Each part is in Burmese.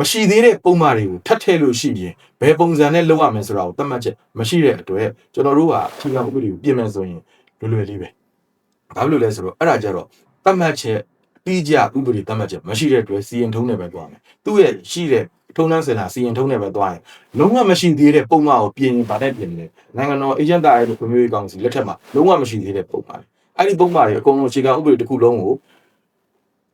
မရှိသေးတဲ့ပုံမှန်တွေကိုထပ်ထည့်လို့ရှိရင်ဘယ်ပုံစံနဲ့လုပ်ရမယ်ဆိုတာကိုသတ်မှတ်ချက်မရှိတဲ့အတွက်ကျွန်တော်တို့ကထီကဥပဒေကိုပြင်မယ်ဆိုရင်လွယ်လွယ်လေးပဲဘာလို့လဲဆိုတော့အဲ့ဒါကြတော့သတ်မှတ်ချက်တိကျဥပဒေသတ်မှတ်ချက်မရှိတဲ့အတွက်စီရင်ထုံးနဲ့ပဲသွားမယ်သူ့ရဲ့ရှိတဲ့ထုံးတန်းစင်တာစီရင်ထုံးနဲ့ပဲသွားရင်လုံးဝမရှိသေးတဲ့ပုံမှန်ကိုပြင်ရင်ဗာတဲ့ပြင်တယ်နိုင်ငံတော်အေဂျင့်တာရဲ့ကွန်မြူနီကောင်စီလက်ထက်မှာလုံးဝမရှိသေးတဲ့ပုံမှန်အဲ့ဒီပုံမှန်တွေအကုန်လုံးအခြေခံဥပဒေတစ်ခုလုံးကို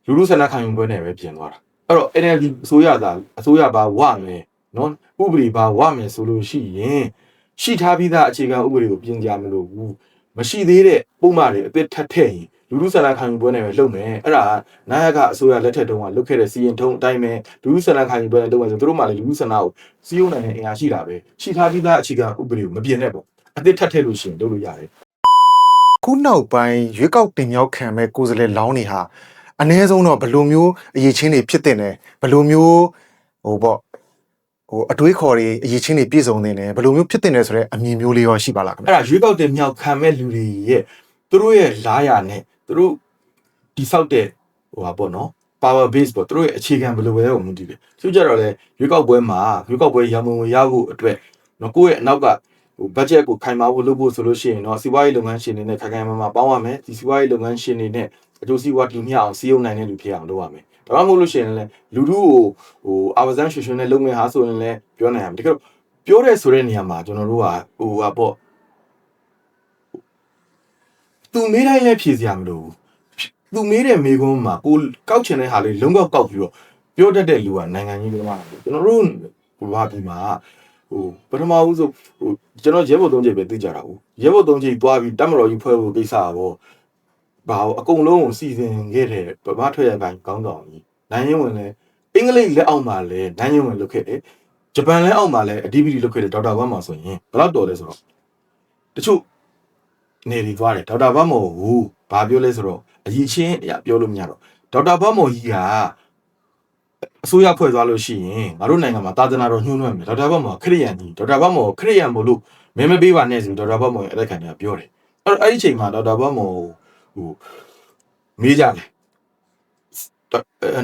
လူလူဆန္ဒခံယူပွဲနဲ့ပဲပြင်သွားတာ အဲ့တော့ NLD အစိုးရသာအစိုးရဘာဝမယ်နော်ဥပဒေဘာဝမယ်ဆိုလို့ရှိရင်ရှိထားပြီးသားအခြေခံဥပဒေကိုပြင်ကြမလို့ဘူးမရှိသေးတဲ့ပုံမှန်တွေအသစ်ထပ်ထည့်ရင်လူလူဆန္ဒခံယူပွဲနဲ့ပဲလုပ်မယ်အဲ့ဒါနာယကအစိုးရလက်ထက်တုန်းကလုပ်ခဲ့တဲ့စီရင်ထုံးအတိုင်းပဲလူလူဆန္ဒခံယူပွဲနဲ့လုပ်မယ်ဆိုသူတို့မှလည်းလူလူဆန္ဒကိုစီယုံနိုင်တဲ့အင်အားရှိတာပဲရှိထားပြီးသားအခြေခံဥပဒေကိုမပြင်နဲ့ပေါ့အသစ်ထပ်ထည့်လို့ရှိရင်လုပ်လို့ရတယ်ခုနောက်ပိုင်းရွေးကောက်တင်မြောက်ခံမဲ့ကိုယ်စားလှယ်လောင်းတွေဟာ အ ਨੇ ဆုံးတော့ဘယ်လိုမျိုးအရေးချင်းတွေဖြစ်တင်တယ်ဘယ်လိုမျိုးဟိုပေါ့ဟိုအတွေးခေါ်တွေအရေးချင်းတွေပြည့်စုံနေတယ်ဘယ်လိုမျိုးဖြစ်တင်တယ်ဆိုတော့အမြင်မျိုးလေးရောရှိပါလားခင်ဗျအဲ့ဒါရွေးကောက်တဲ့မြောက်ခံမဲ့လူတွေရဲ့သူတို့ရဲ့လာရနဲ့သူတို့တိဆောက်တဲ့ဟိုပါပေါ့နော် power base ပေါ့သူတို့ရဲ့အခြေခံဘယ်လိုပဲကိုမူတည်တယ်သူကြတော့လေရွေးကောက်ပွဲမှာရွေးကောက်ပွဲရမုံဝင်ရဖို့အတွက်နော်ကိုယ့်ရဲ့အနောက်ကဟို budget ကိုခိုင်မာဖို့လုပ်ဖို့ဆိုလို့ရှိရင်တော့စီးပွားရေးလုပ်ငန်းရှင်တွေနဲ့ခိုင်ခိုင်မာမာပေါင်းရမယ်ဒီစီးပွားရေးလုပ်ငန်းရှင်တွေနဲ့ အကျိုးစီးပွားတူမျှအောင်စီးရုံနိုင်တဲ့လူဖြစ်အောင်လုပ်ရမယ်ဒါမှမဟုတ်လို့ရှိရင်လည်းလူထုကိုဟိုအာဝဇန်ရွှေရွှေနဲ့လုပ်မယ်ဟာဆိုရင်လည်းပြောနိုင်ရမယ်တကယ်တော့ပြောတဲ့ဆိုတဲ့နေရာမှာကျွန်တော်တို့ကဟိုဟာပေါ့သူမေးတိုင်းလည်းဖြေစရာမလိုဘူးသူမေးတဲ့မေးခွန်းမှာကိုကောက်ချင်တဲ့ဟာလေးလုံးကောက်ကောက်ပြီးတော့ပြောတတ်တဲ့လူကနိုင်ငံကြီးကမှကျွန်တော်တို့ဟိုဘာဒီမှာဟိုပထမဦးဆုံးဟိုကျွန်တော်ရဲဘော်သုံးချိန်ပဲသိကြတာဟုတ်ရဲဘော်သုံးချိန်သွားပြီးတမတော်ကြီးဖွဲ့ဖို့ကိစ္စပေါ့ ဘာဟိုအကုန်လုံးကိုစီစဉ်ခဲ့တဲ့ဗမာထွက်ရပိုင်းကောင်းတော်ကြီးနိုင်ရင်ဝင်လဲအင်္ဂလိပ်လက်အောက်မှာလဲနိုင်ရင်ဝင်လုပ်ခဲ့တယ်ဂျပန်လက်အောက်မှာလဲအဒီပီဒီလုပ်ခဲ့တဲ့ဒေါက်တာဘတ်မှာဆိုရင်ဘယ်တော့တော်လဲဆိုတော့တချို့နေပြီးသွားတယ်ဒေါက်တာဘတ်မော်ကိုဘာပြောလဲဆိုတော့အရင်ချင်းအရာပြောလို့မရတော့ဒေါက်တာဘတ်မော်ကြီးကအစိုးရဖွဲ့သွားလို့ရှိရင်ငါတို့နိုင်ငံမှာတာသနာတော်ညှိုးနှွမ်းမယ်ဒေါက်တာဘတ်မော်ခရိယန်ကြီးဒေါက်တာဘတ်မော်ခရိယန်မို့လို့မဲမပေးပါနဲ့ဆိုဒေါက်တာဘတ်မော်ရဲ့အသက်ခံကပြောတယ်အဲ့တော့အဲ့ဒီချိန်မှာဒေါက်တာဘတ်မော် ဟိုမေးကြတယ်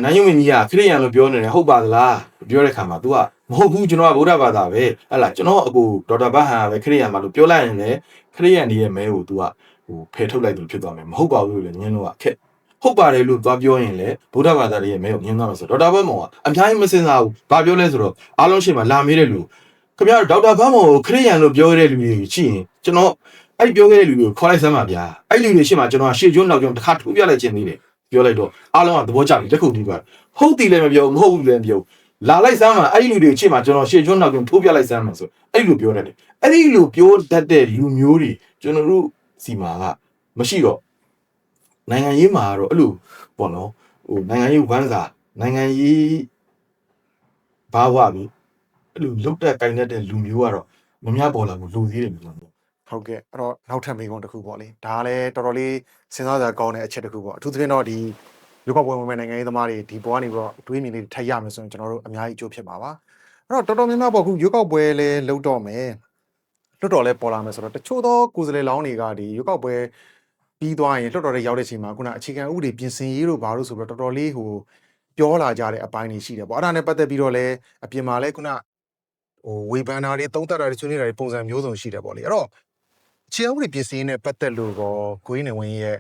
နိုင်ယုံမင်းကြီးကခရိယန်လို့ပြောနေတယ်ဟုတ်ပါသလားပြောတဲ့ခါမှာ तू ကမဟုတ်ဘူးကျွန်တော်ကဗုဒ္ဓဘာသာပဲဟဲ့လားကျွန်တော်အကူဒေါက်တာဘတ်ဟန်ကပဲခရိယန်မှာလို့ပြောလိုက်ရင်လည်းခရိယန်ကြီးရဲ့မဲကို तू ကဟိုဖယ်ထုတ်လိုက်တယ်လို့ဖြစ်သွားမယ်မဟုတ်ပါဘူးလို့လည်းညင်းတော့ခက်ဟုတ်ပါတယ်လို့သွားပြောရင်လည်းဗုဒ္ဓဘာသာရဲ့မဲကိုညင်းသွားမှာဆိုဒေါက်တာဘတ်မောင်ကအများကြီးမစင်စားဘူးဘာပြောလဲဆိုတော့အားလုံးရှိမှလာမေးတဲ့လူခင်ဗျားတို့ဒေါက်တာဘတ်မောင်ကိုခရိယန်လို့ပြောခဲ့တဲ့လူတွေရှိရင်ကျွန်တော် အဲ့ပြောခဲ့တဲ့လူတွေကိုခေါ်လိုက်စမ်းပါဗျာအဲ့လူတွေရှိမှကျွန်တော်ရှေ့ကျွန်းနောက်ကျွန်းတစ်ခါထိုးပြလိုက်ခြင်းသေးတယ်ပြောလိုက်တော့အားလုံးကသဘောကျပြီလက်ခုပ်တီးပါဟုတ်တယ်လည်းမပြောမဟုတ်ဘူးလည်းမပြောလာလိုက်စမ်းပါအဲ့ဒီလူတွေရှိမှကျွန်တော်ရှေ့ကျွန်းနောက်ကျွန်းထိုးပြလိုက်စမ်းမှာဆိုအဲ့လိုပြောတတ်တယ်အဲ့ဒီလိုပြောတတ်တဲ့လူမျိုးတွေကျွန်တော်တို့စီမာကမရှိတော့နိုင်ငံရေးမှာကတော့အဲ့လိုပေါ့နော်ဟိုနိုင်ငံရေးဝမ်းစာနိုင်ငံရေးဘာဝပြီအဲ့လိုလုတ်တက်ကိုင်တတ်တဲ့လူမျိုးကတော့မများပေါ်လာဘူးလူသေးတယ်မျိုးပေါ့ ဟုတ်ကဲ့အဲ့တော့နောက်ထပ်မေးခွန်းတစ်ခုပေါ့လေဒါကလည်းတော်တော်လေးစဉ်းစားစရာကောင်းတဲ့အချက်တစ်ခုပေါ့အထူးသဖြင့်တော့ဒီလူကောက်ပွဲဝင်မဲ့နိုင်ငံရေးသမားတွေဒီဘောကနေပြီးတော့အတွေးမြင်လေးထပ်ရမယ်ဆိုရင်ကျွန်တော်တို့အများကြီးအကျိုးဖြစ်ပါပါအဲ့တော့တော်တော်များများပေါ့ခုရွေးကောက်ပွဲလဲလုပ်တော့မယ်လွတ်တော်လဲပေါ်လာမယ်ဆိုတော့တချို့သောကိုယ်စားလှယ်လောင်းတွေကဒီရွေးကောက်ပွဲပြီးသွားရင်လွတ်တော်တွေရောက်တဲ့ချိန်မှာခုနအခြေခံဥပဒေပြင်ဆင်ရေးတို့ဘာလို့ဆိုပြီးတော့တော်တော်လေးဟိုပြောလာကြတဲ့အပိုင်းတွေရှိတယ်ပေါ့အဲ့ဒါနဲ့ပတ်သက်ပြီးတော့လဲအပြင်မှာလဲခုနဟိုဝေဖန်တာတွေသုံးသပ်တာတွေဆွေးနွေးတာတွေပုံစံမျိုးစုံရှိတယ်ပေါ့လေအဲ့တော့ ခြေအုပ်တွေပြင်ဆင်ရေးနဲ့ပတ်သက်လို့ကောကိုရင်းနေဝင်းရဲ့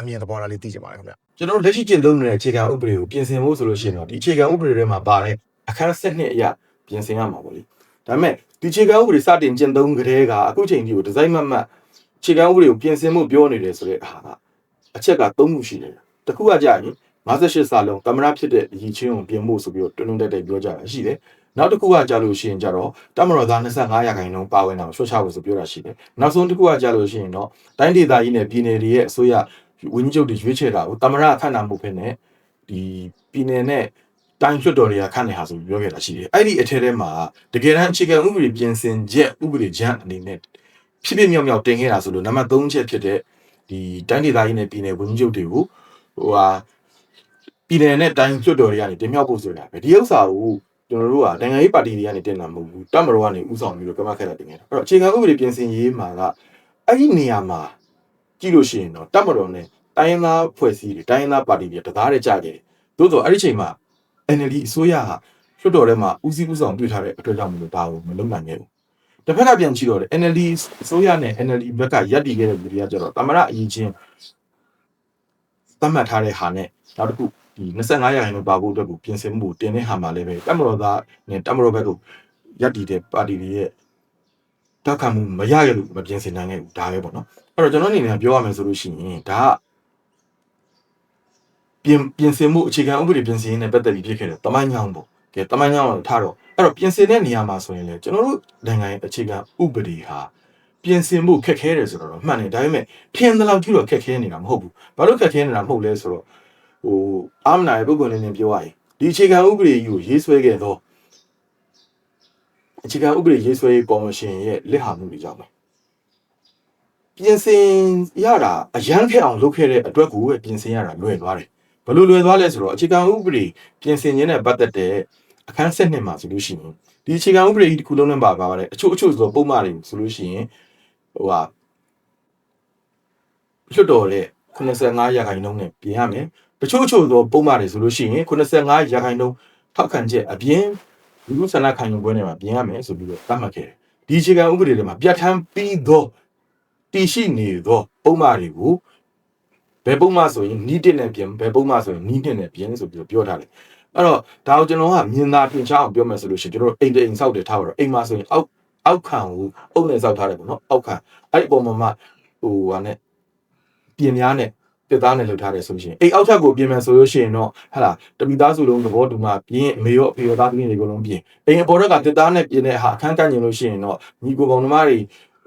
အမြင်သဘောထားလေးသိချင်ပါတယ်ခင်ဗျကျွန်တော်တို့လက်ရှိကျင့်သုံးနေတဲ့အခြေခံဥပဒေကိုပြင်ဆင်ဖို့ဆိုလို့ရှိရင်တော့ဒီအခြေခံဥပဒေထဲမှာပါတဲ့အခန်း7နှစ်အရာပြင်ဆင်ရမှာပေါ့လေဒါပေမဲ့ဒီအခြေခံဥပဒေစတင်ကျင့်သုံးကြတဲ့ကအခုချိန်ထိကိုဒီဇိုင်းမတ်မတ်အခြေခံဥပဒေကိုပြင်ဆင်မှုပြောနေတယ်ဆိုတဲ့အားကအချက်က၃ခုရှိတယ်တစ်ခုကကြာရင်58စာလုံးတမရဖြစ်တဲ့အရေးချင်းကိုပြင်ဖို့ဆိုပြီးတော့တွန်းတွန်းတက်တက်ပြောကြတာရှိတယ် နောက်တစ်ခုကကြာလို့ရှိရင်ကြတော့တမတော်သား25ရာခိုင်နှုန်းပါဝင်တာကိုဆွတ်ချဖို့ဆိုပြောတာရှိတယ်နောက်ဆုံးတစ်ခုကကြာလို့ရှိရင်တော့တိုင်းဒေသကြီးနဲ့ပြည်နယ်တွေရဲ့အစိုးရဝင်းကြီးချုပ်တွေရွေးချယ်တာကိုတမရခန့်တာမှုဖြစ်နေဒီပြည်နယ်နဲ့တိုင်းလွှတ်တော်တွေကခန့်နေဟာဆိုပြီးပြောခဲ့တာရှိတယ်အဲ့ဒီအထက်ထဲမှာတကယ်တမ်းအခြေခံဥပဒေပြင်ဆင်ချက်ဥပဒေချမ်းအနေနဲ့ဖြစ်ဖြစ်မြောက်မြောက်တင်ခဲ့တာဆိုလို့နံပါတ်3ချက်ဖြစ်တဲ့ဒီတိုင်းဒေသကြီးနဲ့ပြည်နယ်ဝင်းကြီးချုပ်တွေကိုဟိုဟာပြည်နယ်နဲ့တိုင်းလွှတ်တော်တွေကနေတင်မြှောက်ဖို့ဆိုတာပဲဒီဥစ္စာကို ကျွန်တော်တို့ကနိုင်ငံရေးပါတီတွေကနေတင်တာမဟုတ်ဘူးတပ်မတော်ကနေဥဆောင်ပြီးတော့ကမ္ဘာခက်တာတင်ခဲ့တာအဲ့တော့အခြေခံဥပဒေပြင်ဆင်ရေးမှာကအဲ့ဒီနေရာမှာကြည့်လို့ရှိရင်တော့တပ်မတော်နဲ့တိုင်းရင်းသားဖွဲ့စည်းတွေတိုင်းရင်းသားပါတီတွေတသားတည်းကြခဲ့တယ်သို့တော့အဲ့ဒီချိန်မှာ NLD အစိုးရဟာလွှတ်တော်ထဲမှာဦးစီးဦးဆောင်တွေ့ထားတဲ့အတွက်ကြောင့်မလို့ဒါကိုမလုပ်နိုင်ခဲ့ဘူးတစ်ဖက်ကပြန်ကြည့်တော့တယ် NLD အစိုးရနဲ့ NLD ဘက်ကရပ်တည်ခဲ့တဲ့လူတွေကကြတော့တမရအရေးချင်းသတ်မှတ်ထားတဲ့ဟာနဲ့နောက်တစ်ခု ဒီ25ရာခိုင်နှုန်းပါဖို့အတွက်ကိုပြင်ဆင်မှုတင်တဲ့ဟာမှာလည်းပဲတမတော်သားနဲ့တမတော်ဘက်ကိုရပ်တည်တဲ့ပါတီတွေရဲ့တောက်ခံမှုမရရလို့မပြင်ဆင်နိုင်ခဲ့ဘူးဒါပဲပေါ့နော်အဲ့တော့ကျွန်တော်အနေနဲ့ပြောရမယ်ဆိုလို့ရှိရင်ဒါကပြင်ပြင်ဆင်မှုအခြေခံဥပဒေပြင်ဆင်ရေးနဲ့ပတ်သက်ပြီးဖြစ်ခဲ့တဲ့တမိုင်းညောင်းပေါ့ကဲတမိုင်းညောင်းကိုထားတော့အဲ့တော့ပြင်ဆင်တဲ့နေရာမှာဆိုရင်လေကျွန်တော်တို့နိုင်ငံရဲ့အခြေခံဥပဒေဟာပြင်ဆင်မှုခက်ခဲတယ်ဆိုတော့မှန်တယ်ဒါပေမဲ့ထင်သလောက်ကြည့်တော့ခက်ခဲနေတာမဟုတ်ဘူးဘာလို့ခက်ခဲနေတာမဟုတ်လဲဆိုတော့ ဟိုအာမနာရဲ့ပုဂ္ဂိုလ်နေနေပြောရရင်ဒီအခြေခံဥပဒေကြီးကိုရေးဆွဲခဲ့တော့အခြေခံဥပဒေရေးဆွဲရေးကော်မရှင်ရဲ့လက်ဟာမှုတွေကြောင့်ပဲပြင်ဆင်ရတာအရန်ခက်အောင်လုပ်ခဲ့တဲ့အတွက်ကိုပဲပြင်ဆင်ရတာလွယ်သွားတယ်ဘယ်လိုလွယ်သွားလဲဆိုတော့အခြေခံဥပဒေပြင်ဆင်ခြင်းနဲ့ပတ်သက်တဲ့အခန်း7နှစ်မှာဆိုလို့ရှိရင်ဒီအခြေခံဥပဒေကြီးတစ်ခုလုံးနဲ့ပါပါပါတယ်အချို့အချို့ဆိုတော့ပုံမှန်တွေဆိုလို့ရှိရင်ဟိုဟာလွတ်တော်တဲ့85ရာခိုင်နှုန်းနဲ့ပြင်ရမယ်တ ချို့အချို့သောပုံမှန်တွေဆိုလို့ရှိရင်85ရာခိုင်နှုန်းထောက်ခံချက်အပြင်လူလူဆန္ဒခံယူပွဲတွေမှာပြင်ရမယ်ဆိုပြီးတော့သတ်မှတ်ခဲ့တယ်ဒီအခြေခံဥပဒေတွေမှာပြဋ္ဌာန်းပြီးသောတည်ရှိနေသောပုံမှန်တွေကိုဘယ်ပုံမှန်ဆိုရင်နီးတစ်နဲ့ပြင်ဘယ်ပုံမှန်ဆိုရင်နီးတစ်နဲ့ပြင်ဆိုပြီးတော့ပြောထားတယ်အဲ့တော့ဒါကိုကျွန်တော်ကမြင်သာပြင်ချအောင်ပြောမယ်ဆိုလို့ရှိရင်ကျွန်တော်အိမ်တိမ်ဆောက်တယ်ထားပါတော့အိမ်မှာဆိုရင်အောက်အောက်ခံကိုအုပ်နဲ့ဆောက်ထားတယ်ပေါ့နော်အောက်ခံအဲ့ဒီပုံမှာမှဟိုဟာနဲ့ပြင်များနဲ့ ပြသားနဲ့လှုပ်ထားတယ်ဆိုလို့ရှိရင်အိမ်အောက်ထပ်ကိုပြင်မယ်ဆိုလို့ရှိရင်တော့ဟလာတမိသားစုလုံးသဘောတူမှပြင်အမေရောအဖေရောသားသမီးတွေအကုန်လုံးပြင်အိမ်အပေါ်ကတက်သားနဲ့ပြင်တဲ့ဟာအခန်းကန့်ကျင်လို့ရှိရင်တော့ညီကိုကောင်သမားတွေ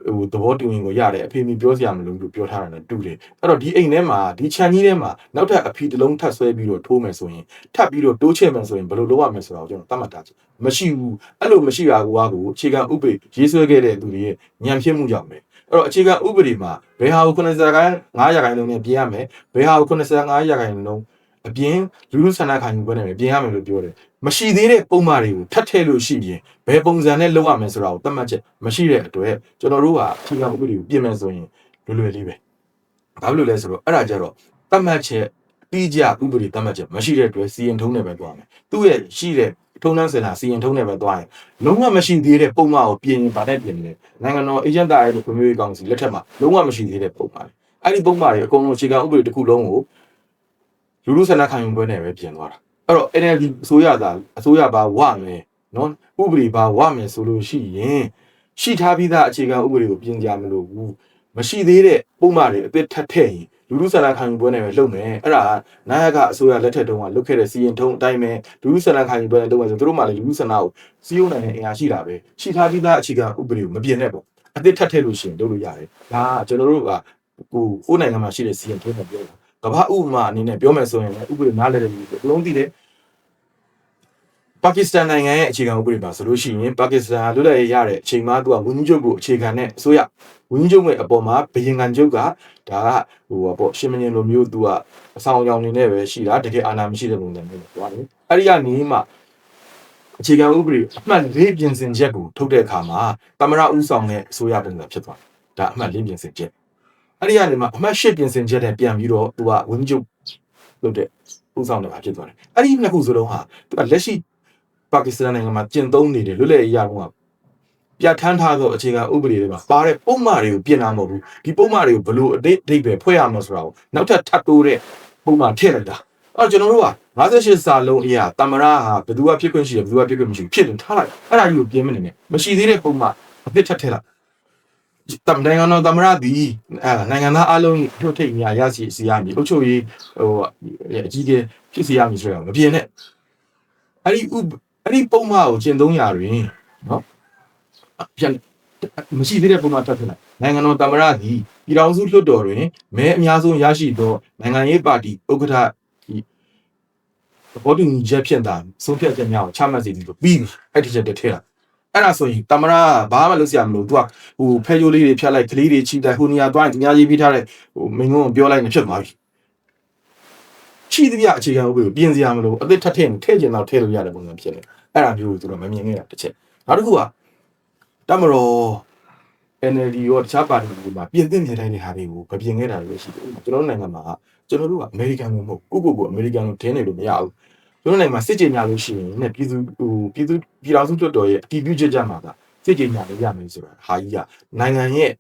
ဟိုသဘောတူရင်ကိုရတယ်အဖေမီပြောစရာမလိုဘူးလို့ပြောထားတာနဲ့တူတယ်အဲ့တော့ဒီအိမ်ထဲမှာဒီခြံကြီးထဲမှာနောက်ထပ်အဖီတစ်လုံးထပ်ဆွဲပြီးတော့ထိုးမယ်ဆိုရင်ထပ်ပြီးတော့တိုးချဲ့မယ်ဆိုရင်ဘယ်လိုလုပ်ရမလဲဆိုတာကိုကျွန်တော်သတ်မှတ်ထားချင်မရှိဘူးအဲ့လိုမရှိတာကွာကိုအခြေခံဥပဒေရေးဆွဲခဲ့တဲ့သူတွေရဲ့ညံဖြစ်မှုကြောင့်ပဲ အဲ့တော့အခြေခံဥပဒေမှာဘယ်ဟာကို90ခိုင်9ရာခိုင်နှုန်းနဲ့ပြင်ရမယ်ဘယ်ဟာကို95ရာခိုင်နှုန်းအပြင်လူလူဆန္ဒခံယူပွဲနဲ့ပဲပြင်ရမယ်လို့ပြောတယ်မရှိသေးတဲ့ပုံမှားတွေကိုထပ်ထည့်လို့ရှိရင်ဘယ်ပုံစံနဲ့လုပ်ရမယ်ဆိုတာကိုသတ်မှတ်ချက်မရှိတဲ့အတွက်ကျွန်တော်တို့ကအခြေခံဥပဒေကိုပြင်မယ်ဆိုရင်လွယ်လွယ်လေးပဲဘာလို့လဲဆိုတော့အဲ့ဒါကြတော့သတ်မှတ်ချက် တိကျဥပဒေသတ်မှတ်ချက်မရှိတဲ့အတွက်စီရင်ထုံးနဲ့ပဲသွားမယ်သူ့ရဲ့ရှိတဲ့ထုံးနှန်းစင်တာစီရင်ထုံးနဲ့ပဲသွားရင်လုံးဝမရှိသေးတဲ့ပုံမှားကိုပြင်ရင်ဗာနဲ့ပြင်တယ်နိုင်ငံတော်အေဂျင့်တာရဲ့ကွန်မြူနီတီကောင်စီလက်ထက်မှာလုံးဝမရှိသေးတဲ့ပုံမှားအဲ့ဒီပုံမှားတွေအကုန်လုံးအခြေခံဥပဒေတစ်ခုလုံးကိုလူလူဆန္ဒခံယူပွဲနဲ့ပဲပြင်သွားတာအဲ့တော့ NLD အစိုးရသာအစိုးရပါဝမယ်နော်ဥပဒေပါဝမယ်ဆိုလို့ရှိရင်ရှိထားပြီးသားအခြေခံဥပဒေကိုပြင်ကြမလို့ဘူးမရှိသေးတဲ့ပုံမှားတွေအသစ်ထပ်ထည့်ရင် လူလူဆန္ဒခံယူပွဲနဲ့ပဲလုပ်မယ်အဲ့ဒါနာယကအစိုးရလက်ထက်တုန်းကလုပ်ခဲ့တဲ့စီရင်ထုံးအတိုင်းပဲလူလူဆန္ဒခံယူပွဲနဲ့လုပ်မယ်ဆိုသူတို့မှလည်းလူလူဆန္ဒကိုစီးရုံးနိုင်တဲ့အင်အားရှိတာပဲရှိထားပြီးသားအခြေခံဥပဒေကိုမပြင်နဲ့ပေါ့အသစ်ထပ်ထည့်လို့ရှိရင်လုပ်လို့ရတယ်ဒါကကျွန်တော်တို့ကကိုကိုယ်နိုင်ငံမှာရှိတဲ့စီရင်ထုံးနဲ့ပြောတာကမ္ဘာဥပမာအနေနဲ့ပြောမယ်ဆိုရင်လည်းဥပဒေနားလည်တဲ့လူတွေအလုံးသိတယ် ပါကစ္စတန်နိုင်ငံရဲ့အခြေခံဥပဒေပါဆိုလို့ရှိရင်ပါကစ္စတန်လွတ်လပ်ရေးရတဲ့အချိန်မှာသူကဝန်ကြီးချုပ်ကိုအခြေခံတဲ့အစိုးရဝန်ကြီးချုပ်ရဲ့အပေါ်မှာဘယင်ကန်ချုပ်ကဒါကဟိုပေါ့ရှင်းမင်းလိုမျိုးသူကအဆောင်အယောင်နေနဲ့ပဲရှိတာတကယ်အာဏာမရှိတဲ့ပုံစံမျိုးပေါ့သွားတယ်အဲ့ဒီကနေမှအခြေခံဥပဒေအမှတ်၄ပြင်ဆင်ချက်ကိုထုတ်တဲ့အခါမှာတမရဥဆောင်တဲ့အစိုးရပုံစံဖြစ်သွားတယ်ဒါအမှတ်၄ပြင်ဆင်ချက်အဲ့ဒီကနေမှအမှတ်၈ပြင်ဆင်ချက်နဲ့ပြန်ပြီးတော့သူကဝန်ကြီးချုပ်လုပ်တဲ့ဥဆောင်တဲ့ပါဖြစ်သွားတယ်အဲ့ဒီနှစ်ခုစလုံးဟာသူကလက်ရှိ ပါကစ္စတန်နိုင်ငံမှာကျင့်သုံးနေတဲ့လွတ်လပ်ရေးရတော့ပြဋ္ဌာန်းထားသောအခြေခံဥပဒေတွေမှာပါတဲ့ပုံမှားတွေကိုပြင်တာမဟုတ်ဘူးဒီပုံမှားတွေကိုဘလို့အတိတ်အဓိပ္ပာယ်ဖွဲ့ရမှာဆိုတာကိုနောက်ထပ်ထပ်တိုးတဲ့ပုံမှားထည့်လိုက်တာအဲ့တော့ကျွန်တော်တို့က58စာလုံးအရာတမရဟာဘယ်သူကဖြစ်ခွင့်ရှိတယ်ဘယ်သူကဖြစ်ခွင့်မရှိဘူးဖြစ်တယ်ထားလိုက်အဲ့ဒါကြီးကိုပြင်မနေနဲ့မရှိသေးတဲ့ပုံမှားအသစ်ထပ်ထည့်လိုက်တမ်နိုင်ငံတော်တမရဒီအဲနိုင်ငံသားအလုံးထုတ်ထိတ်များရရှိစီရမည်အုပ်ချုပ်ရေးဟိုအကြီးကြီးဖြစ်စီရမည်ဆိုတော့မပြင်နဲ့အဲ့ဒီဥ အဲ့ဒီပုံမှားကိုကျင့်သုံးရာတွင်နော်ပြန်မရှိသေးတဲ့ပုံမှန်တက်ဖြစ်လိုက်နိုင်ငံတော်တမရသည်ပြည်ထောင်စုလွှတ်တော်တွင်မဲအများဆုံးရရှိသောနိုင်ငံရေးပါတီဥက္ကဋ္ဌဒီဘောတူညီချက်ဖြင့်သာဆုံးဖြတ်ချက်များကိုချမှတ်စီသည်လို့ပြီးပြီအဲ့ဒီချက်တည်းထဲတာအဲ့ဒါဆိုရင်တမရဘာမှလုပ်စရာမလိုသူကဟိုဖဲကြိုးလေးတွေဖြတ်လိုက်ကလေးတွေချီတိုက်ဟိုနေရာသွားရင်သူများရေးပြီးထားတဲ့ဟိုမင်းကုန်းကိုပြောလိုက်နေဖြစ်သွားပြီချီသည်ပြအခြေခံဥပဒေကိုပြင်စရာမလိုအသစ်ထပ်ထည့်ရင်ထည့်ကျင်တော့ထည့်လို့ရတဲ့ပုံစံဖြစ်နေ အဲ့ဒါမျိုးကိုသူတို့မမြင်ခဲ့တာတစ်ချက်နောက်တစ်ခုကတမတော် NLD ရောတခြားပါတီတွေမှာပြင်သင့်နေတိုင်းတဲ့ဟာတွေကိုမပြင်ခဲ့တာတွေရှိတယ်။ကျွန်တော်တို့နိုင်ငံမှာကကျွန်တော်တို့ကအမေရိကန်မျိုးမဟုတ်ကိုကိုကိုအမေရိကန်လိုထင်းနေလို့မရဘူး။ကျကျွန်တော်နိုင်ငံမှာစစ်ကြေညာလို့ရှိရင်ねပြည်သူဟိုပြည်သူပြည်တော်စုလွှတ်တော်ရဲ့အတည်ပြုချက်ကြမှာကစစ်ကြေညာလို့ရမယ်ဆိုတာဟာကြီးကနိုင်ငံရဲ့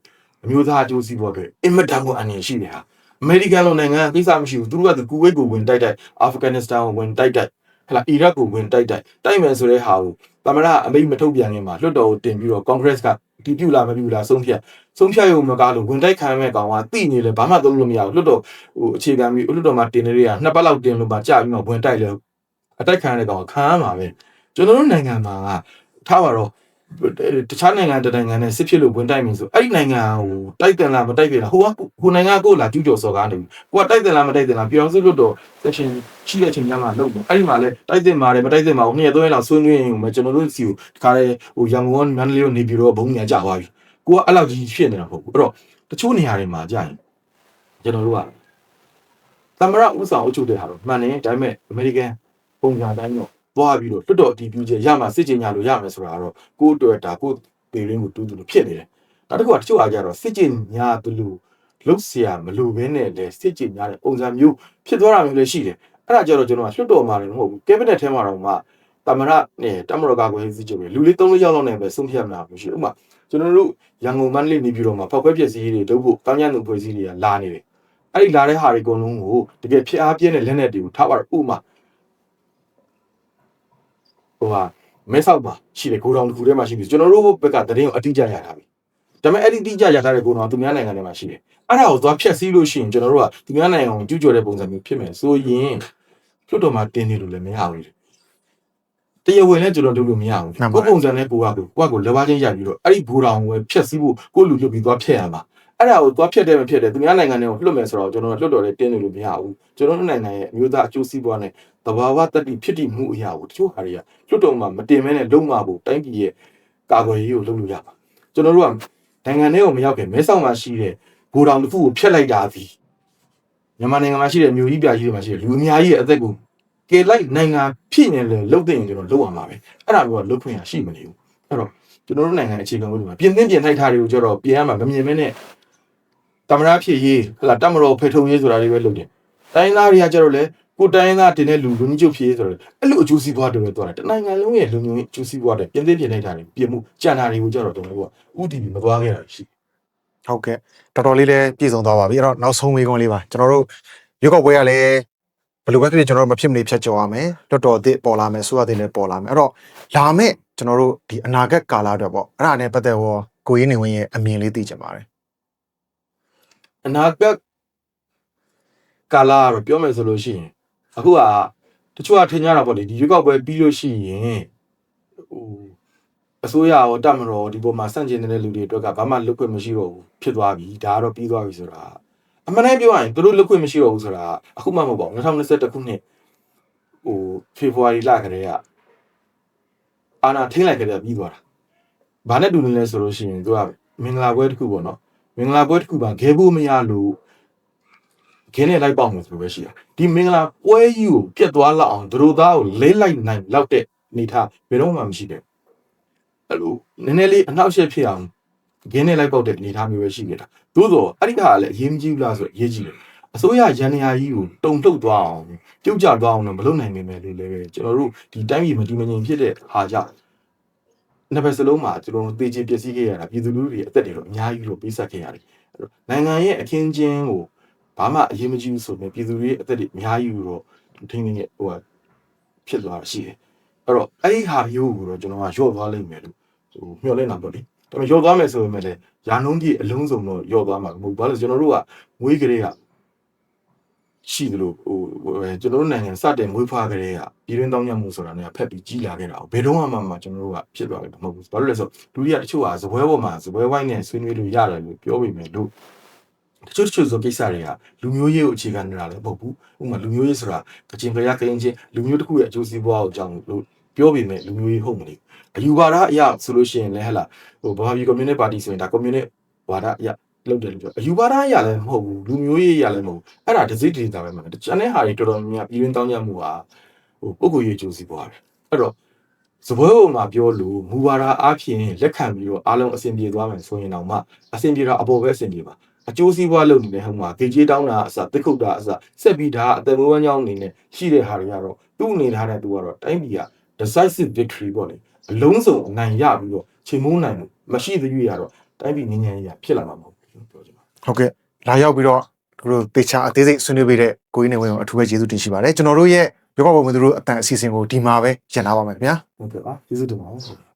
အမျိုးသားအကျိုးစီးပွားတွေအင်မတန်ကိုအန္တရာယ်ရှိတယ်ဟာအမေရိကန်လိုနိုင်ငံကကိစ္စမရှိဘူးသူတို့ကကူဝိတ်ကိုဝင်တိုက်တိုက်အာဖဂန်နစ္စတန်ကိုဝင်တိုက်တိုက် ဟလာအီရတ်ကိုဝင်တိုက်တိုက်တိုက်မယ်ဆိုတဲ့ဟာကိုသမရအမိတ်မထုတ်ပြန်ခင်မှာလွှတ်တော်ကိုတင်ပြီးတော့ကွန်ဂရက်စ်ကတီးပြူလာမပြူလာဆုံးဖြတ်ဆုံးဖြတ်ရုံမကားလို့ဝင်တိုက်ခံရမဲ့ကောင်ကတိနေလေဘာမှသုံးလို့မရဘူးလွှတ်တော်ဟိုအခြေခံပြီးလွှတ်တော်မှာတင်နေရတာနှစ်ပတ်လောက်တင်လို့မှကြာပြီးမှဝင်တိုက်လေအတိုက်ခံရတဲ့ကောင်ကခံရမှာပဲကျွန်တော်တို့နိုင်ငံမှာကထားပါတော့ တခြားနိုင်ငံတစ်နိုင်ငံနဲ့စစ်ဖြစ်လို့ဝင်တိုက်မယ်ဆိုအဲ့ဒီနိုင်ငံဟိုတိုက်တယ်လားမတိုက်တယ်လားဟိုကဟိုနိုင်ငံကိုလာကျူးကျော်စော်ကားနေပြီကိုကတိုက်တယ်လားမတိုက်တယ်လားပြောင်းစုလွတ်တော့ section ရှိတဲ့ချိန်ကျမှလုပ်တယ်အဲ့ဒီမှာလဲတိုက်တယ်မှာတယ်မတိုက်တယ်မှာဘူးနှစ်ရက်သုံးရက်လောက်ဆွေးနွေးရင်မှကျွန်တော်တို့စီကိုဒီခါလေဟိုရန်ကုန်ကမန္တလေးကိုနေပြီးတော့ဘုံညာကြသွားပြီကိုကအဲ့လောက်ကြီးဖြစ်နေတာမဟုတ်ဘူးအဲ့တော့တချို့နေရာတွေမှာကြာရင်ကျွန်တော်တို့ကသမရဥဆောင်အုပ်ချုပ်တဲ့ဟာတော့မှန်တယ်ဒါပေမဲ့အမေရိကန်ပုံစံတိုင်းတော့ သွားပြီးတော့တွတ်တော်အတီးပြူချက်ရမှာစစ်ကြင်ညာလို့ရမယ်ဆိုတာကတော့ကိုယ့်အတွက်ဒါကိုယ့်ပေရင်းကိုတူးတူလို့ဖြစ်နေတယ်နောက်တစ်ခုကတချို့အားကြတော့စစ်ကြင်ညာဘလို့လုတ်เสียမလို့ဘဲနဲ့လေစစ်ကြင်ညာတဲ့ပုံစံမျိုးဖြစ်သွားတာမျိုးလည်းရှိတယ်အဲ့ဒါကြတော့ကျွန်တော်ကလွတ်တော်မှာလည်းမဟုတ်ဘူးကက်ဘိနက်ထဲမှာတော့မှတမရနဲ့တမရကာကွယ်ရေးစစ်ချုပ်ပဲလူလေး၃လေးယောက်လောက်နဲ့ပဲဆုံးဖြတ်မှာမျိုးရှိဥပမာကျွန်တော်တို့ရန်ကုန်မန္တလေးနေပြည်တော်မှာဖောက်ခွဲပစ္စည်းတွေလုပ်ဖို့ကောင်းကျန်းသူဖွဲ့စည်းတွေကလာနေတယ်အဲ့ဒီလာတဲ့ဟာတွေအကုန်လုံးကိုတကယ်ဖြစ်အားပြင်းတဲ့လက်နက်တွေကိုထားပါတော့ဥပမာ ဟိုဟာမဲဆောက်ပါရှိတယ်ဂိုဒေါင်တစ်ခုထဲမှာရှိပြီကျွန်တော်တို့ဘက်ကတရင်ကိုအတိအကျရထားပြီဒါပေမဲ့အဲ့ဒီတိကျရထားတဲ့ဂိုဒေါင်ကသူများနိုင်ငံထဲမှာရှိတယ်အဲ့ဒါကိုသွားဖြတ်စည်းလို့ရှိရင်ကျွန်တော်တို့ကသူများနိုင်ငံကိုကျူးကျော်တဲ့ပုံစံမျိုးဖြစ်မယ်ဆိုရင်လွတ်တော်မှာတင်းနေလို့လည်းမရဘူးတရားဝင်လည်းကျွန်တော်တို့လို့မရဘူးကိုပုံစံနဲ့ကိုကကိုကိုကကိုလက်ပါချင်းရိုက်ပြီးတော့အဲ့ဒီဘူတောင်ကိုဖြတ်စည်းဖို့ကိုလူလွတ်ပြီးသွားဖြတ်ရမှာအဲ့ဒါကိုသွားဖြတ်တယ်မဖြတ်တယ်သူများနိုင်ငံတွေကိုလွတ်မယ်ဆိုတော့ကျွန်တော်တို့လွတ်တော်လည်းတင်းနေလို့မရဘူးကျွန်တော်တို့နိုင်ငံရဲ့အမျိုးသားအကျိုးစီးပွားနဲ့ တဘာဝတတိဖြစ်တည်မှုအရာကိုတချို့ဟာတွေကလွတ်တော်မှာမတင်မဲနဲ့လုံးမဖို့တိုင်းပြည်ရဲ့ကာကွယ်ရေးကိုလုပ်လို့ရပါကျွန်တော်တို့ကနိုင်ငံထဲကိုမရောက်ခင်မဲဆောက်မှာရှိတဲ့ဘူတောင်တစ်ခုကိုဖျက်လိုက်တာဒီမြန်မာနိုင်ငံမှာရှိတဲ့မြို့ကြီးပြကြီးတွေမှာရှိတဲ့လူအများကြီးရဲ့အသက်ကိုကယ်လိုက်နိုင်ငံဖြစ်နေလေလုတ်တဲ့ရင်ကျွန်တော်လုပ်ရမှာပဲအဲ့ဒါမျိုးကလုတ်ခွင့်ရရှိမနေဘူးအဲ့တော့ကျွန်တော်တို့နိုင်ငံအခြေခံဥပဒေမှာပြင်သင့်ပြင်ထိုက်တာတွေကိုကျတော့ပြင်ရမှာမမြင်မဲနဲ့တမရဖြစ်ရေးဟလာတမတော်ဖေထုံရေးဆိုတာတွေပဲလုပ်တယ်တိုင်းသားတွေကကျတော့လေ ကိုတိုင်းသားတင်တဲ့လူလူမျိုးချုပ်ဖြစ်ရေးဆိုတော့အဲ့လိုအကျိုးစီးပွားတွေပဲသွားတယ်တနိုင်ငံလုံးရဲ့လူမျိုးအကျိုးစီးပွားတွေပြင်သင့်ပြင်ထိုက်တာတွေပြင်မှုကြံတာတွေကိုကျတော့ကျွန်တော်တို့ကဥတီပြီးမသွားခဲ့တာရှိဟုတ်ကဲ့တော်တော်လေးလည်းပြည့်စုံသွားပါပြီအဲ့တော့နောက်ဆုံးမေးခွန်းလေးပါကျွန်တော်တို့ရွေးကောက်ပွဲကလည်းဘယ်လိုပဲဖြစ်ဖြစ်ကျွန်တော်တို့မဖြစ်မနေဖြတ်ကျော်ရမယ်တော်တော်အစ်ပေါ်လာမယ်ဆိုရတဲ့လည်းပေါ်လာမယ်အဲ့တော့လာမဲ့ကျွန်တော်တို့ဒီအနာဂတ်ကာလအတွက်ပေါ့အဲ့ဒါနဲ့ပတ်သက်ရောကိုရင်းနေဝင်းရဲ့အမြင်လေးသိချင်ပါတယ်အနာဂတ်ကာလာကတော့ပြောမယ်ဆိုလို့ရှိရင် အခုကတချို့ကထင်ကြတာပေါ့လေဒီရွေးကောက်ပွဲပြီးလို့ရှိရင်ဟိုအစိုးရရောတမတော်ဒီပေါ်မှာစန့်ကျင်နေတဲ့လူတွေအတွက်ကဘာမှလွတ်ခွင့်မရှိတော့ဘူးဖြစ်သွားပြီဒါကတော့ပြီးသွားပြီဆိုတာအမှန်တမ်းပြောရရင်သူတို့လွတ်ခွင့်မရှိတော့ဘူးဆိုတာအခုမှမဟုတ်ပါဘူး2021ခုနှစ်ဟိုဖေဖော်ဝါရီလကတည်းကအာနာထိမ့်လိုက်ကြတဲ့ပြီးသွားတာဘာနဲ့တူနေလဲဆိုလို့ရှိရင်သူကမင်္ဂလာပွဲတစ်ခုပေါ့နော်မင်္ဂလာပွဲတစ်ခုပါခဲဖို့မရလို့ ခင်းနဲ့လိုက်ပေါက်မယ်ဆိုလိုပဲရှိတာဒီမင်္ဂလာပွဲကြီးကိုပြတ်သွားလောက်အောင်သူတို့သားကိုလဲလိုက်နိုင်လောက်တဲ့အနေထားဘယ်တော့မှမရှိခဲ့ဘူးအဲ့လိုနည်းနည်းလေးအနှောက်အယှက်ဖြစ်အောင်ခင်းနဲ့လိုက်ပေါက်တဲ့အနေထားမျိုးပဲရှိခဲ့တာသို့တော့အဲ့ဒီဟာကလည်းအရေးမကြီးဘူးလားဆိုတော့အရေးကြီးတယ်အစိုးရရန်ရာကြီးကိုတုံ့လှုပ်သွားအောင်ပြုတ်ကျသွားအောင်တော့မလုပ်နိုင်ပေမဲ့လို့လည်းပဲကျွန်တော်တို့ဒီတိုင်းပြည်မတည်မငြိမ်ဖြစ်တဲ့ဟာကြောင့်နှစ်ဖက်စလုံးမှာကျွန်တော်တို့တေချေပျက်စီးခဲ့ရတာပြည်သူလူထုတွေအသက်တွေတော့အများကြီးတော့ပေးဆက်ခဲ့ရတယ်အဲ့တော့နိုင်ငံရဲ့အခင်းချင်းကို ဘာမှအရေးမကြီးဘူးဆိုပေမဲ့ပြည်သူတွေရဲ့အသက်တွေအများကြီးတော့ထိန်းသိမ်းရဲ့ဟိုဟာဖြစ်သွားတာရှိတယ်အဲ့တော့အဲ့ဒီဟာမျိုးကိုတော့ကျွန်တော်ကရော့သွားလိမ့်မယ်လို့ဟိုမျှော်လင့်တာပေါ့လေဒါပေမဲ့ရော့သွားမယ်ဆိုပေမဲ့လည်းရာနှုန်းပြည့်အလုံးစုံတော့ရော့သွားမှာမဟုတ်ဘူးဘာလို့လဲကျွန်တော်တို့ကမွေးကလေးကရှိသလိုဟိုကျွန်တော်တို့နိုင်ငံစတင်မွေးဖွားကလေးကပြည်တွင်းတောင်းညမှုဆိုတာနဲ့ဖက်ပြီးကြီးလာခဲ့တာဘယ်တော့မှမှကျွန်တော်တို့ကဖြစ်သွားတယ်မဟုတ်ဘူးဘာလို့လဲဆိုလူတွေကတချို့ကဇပွဲပေါ်မှာဇပွဲဝိုင်းနဲ့ဆွေးနွေးလို့ရတယ်လို့ပြောပေမဲ့လို့ တချို့တချို့ဆိုကိစ္စတွေကလူမျိုးရေးကိုအခြေခံနေတာလည်းမဟုတ်ဘူးဥပမာလူမျိုးရေးဆိုတာကချင်ကြရကရင်ချင်းလူမျိုးတစ်ခုရဲ့အကျိုးစီးပွားကိုအကြောင်းလို့ပြောပေမဲ့လူမျိုးရေးဟုတ်မလို့အယူဝါဒအရာဆိုလို့ရှိရင်လည်းဟဲ့လားဟိုဘာဘီကွန်မြူနတီပါတီဆိုရင်ဒါကွန်မြူနတီဝါဒအရာလုပ်တယ်လို့ပြောအယူဝါဒအရာလည်းမဟုတ်ဘူးလူမျိုးရေးအရာလည်းမဟုတ်ဘူးအဲ့ဒါဒစိဒေတာပဲမှာတခြားတဲ့ဟာတွေတော်တော်များများပြည်တွင်းတောင်းကြမှုဟာဟိုပုဂ္ဂိုလ်ရေးအကျိုးစီးပွားပဲအဲ့တော့စပွဲပေါ်မှာပြောလို့မူဝါဒအားဖြင့်လက်ခံပြီးတော့အားလုံးအဆင်ပြေသွားမယ်ဆိုရင်တော့မှအဆင်ပြေတာအပေါ်ပဲအဆင်ပြေပါ အကျိုးစီးပွားလုပ်နေတဲ့ဟိုမှာဂေကြီးတောင်းတာအစတစ်ခုတ်တာအစဆက်ပြီးဒါအသက်မွေးဝမ်းကြောင်းအနေနဲ့ရှိတဲ့ဟာတွေကတော့သူ့အနေထားတဲ့သူကတော့တိုင်းပြည်က decisive victory ပေါ့လေအလုံးစုံအနိုင်ရပြီးတော့ချိန်မိုးနိုင်မှုမရှိသေးရတော့တိုင်းပြည်ငြိမ်းချမ်းရေးဖြစ်လာမှာမဟုတ်ဘူးပြောချင်ပါဟုတ်ကဲ့လာရောက်ပြီးတော့တို့တေချာအသေးစိတ်ဆွေးနွေးပေးတဲ့ကိုကြီးနေဝင်ကိုအထူးပဲကျေးဇူးတင်ရှိပါတယ်ကျွန်တော်တို့ရဲ့ရုပ်ောက်ပုံမှန်သူတို့အတန်အစီအစဉ်ကိုဒီမှာပဲရန်ထားပါမယ်ခင်ဗျာဟုတ်ကဲ့ပါကျေးဇူးတင်ပါတယ်